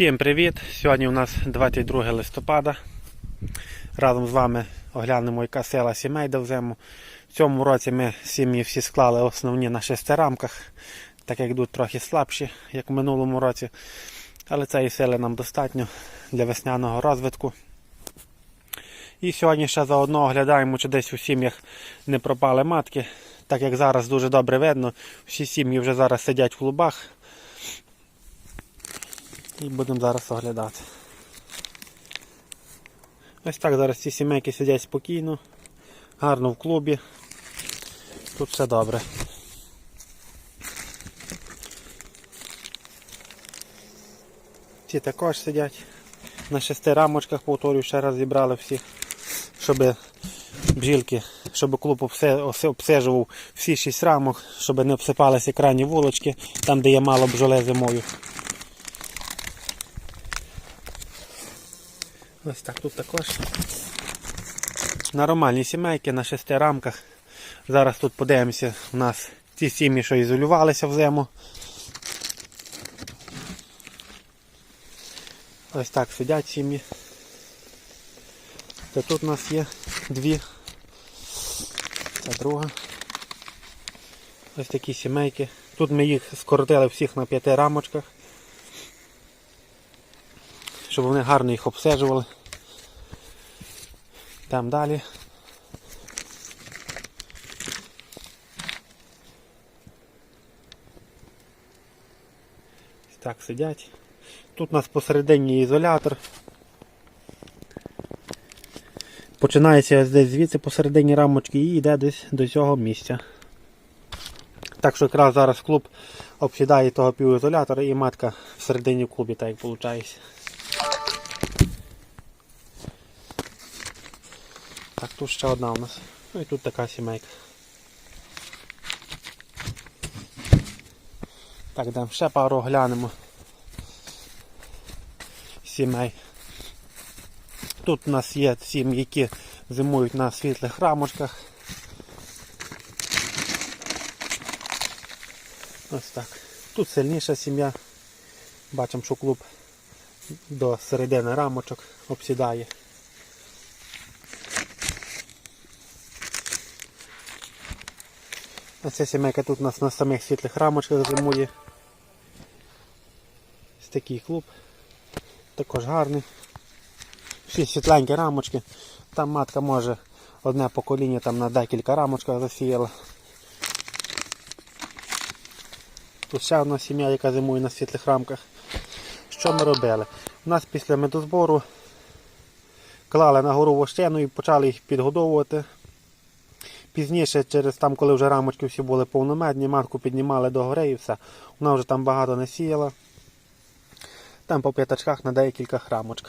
Всім привіт! Сьогодні у нас 22 листопада. Разом з вами оглянемо, яка села сімей довземо. В цьому році ми сім'ї всі склали основні на шести рамках, так як йдуть трохи слабші, як в минулому році. Але цієї сили нам достатньо для весняного розвитку. І сьогодні ще заодно оглядаємо, чи десь у сім'ях не пропали матки. Так як зараз дуже добре видно, всі сім'ї вже зараз сидять в клубах. І будемо зараз оглядати. Ось так зараз ці сімейки сидять спокійно, гарно в клубі. Тут все добре. Ці також сидять на шести рамочках, повторюю, ще раз зібрали всіх, щоб бджілки, щоб клуб обсежував всі шість рамок, щоб не обсипалися крайні вулочки, там де є мало бджоле зимою. Ось так тут також. Нормальні сімейки на шести рамках. Зараз тут подивимося, у нас ті сім'ї, що ізолювалися в зиму. Ось так сидять сім'ї. То тут у нас є дві. Це друга. Ось такі сімейки. Тут ми їх скоротили всіх на п'яти рамочках щоб вони гарно їх обстежували. Там далі. Так сидять. Тут у нас посередині ізолятор. Починається десь звідси посередині рамочки і йде десь до цього місця. Так що якраз зараз клуб обсідає того півізолятора і матка всередині в клубі, так як виходить. Так, тут ще одна у нас. Ну і тут така сімейка. Так, дам ще пару глянемо. Сімей. Тут у нас є сім'ї, які зимують на світлих рамочках. Ось так. Тут сильніша сім'я. Бачимо, що клуб до середини рамочок обсідає. А ця сімейка тут у нас на самих світлих рамочках зимує. Ось такий клуб. Також гарний. Всі світленькі рамочки. Там матка може одне покоління там на декілька рамочках засіяла. Тут ще одна сім'я, яка зимує на світлих рамках. Що ми робили? У нас після медозбору клали на гору вощину і почали їх підгодовувати. Пізніше, через там, коли вже рамочки всі були повномедні, матку піднімали до гори і все. Вона вже там багато не сіяла. Там по п'ятачках на декілька рамочках.